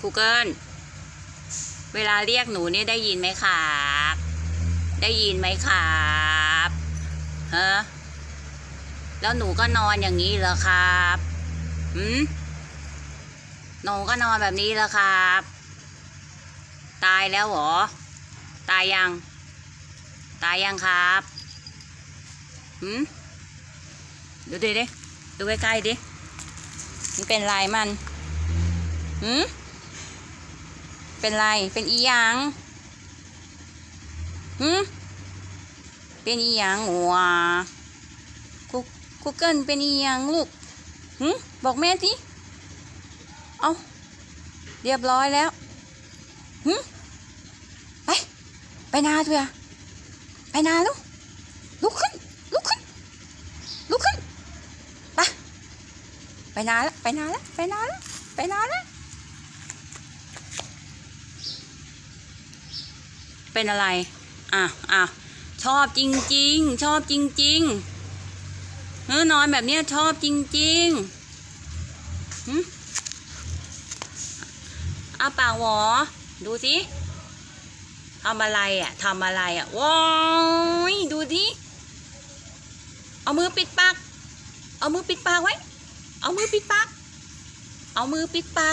ครูเกิลเวลาเรียกหนูเนี่ยได้ยินไหมครับ ได้ยินไหมครับฮะแล้วหนูก็นอนอย่างนี้เหรอครับหืมหนูก็นอนแบบนี้เหรอครับ ตายแล้วเหรอ ตายยัง ตายยังครับหืมดูดิดิดูใกล้ๆดิ มันเป็นลายมันหืม เป็นไร เป็นอีหยังหืมเป็นอีหยังหัวคุกคุกเกิลเป็นอีหยังลูกหืมบอกแม่สิ เอาเรียบร้อยแล้วหืมไป ไปนาเถอะไปนาลูก ลุกขึ้น ลุกขึ้น ลุกขึ้น ไป ไปนาแล้วไปนาแล้วไปนาแล้วไปนาแล้ว เป็นอะไร อะอะชอบจริง ๆ ชอบจริงๆเออนอนแบบเนี้ยชอบจริงๆอาปากหวอ ดูสิทำอะไรอะทำอะไรอะว้ายดูดิเอามือปิดปากเอามือปิดปากไว้ เอามือปิดปากเอามือปิดปาก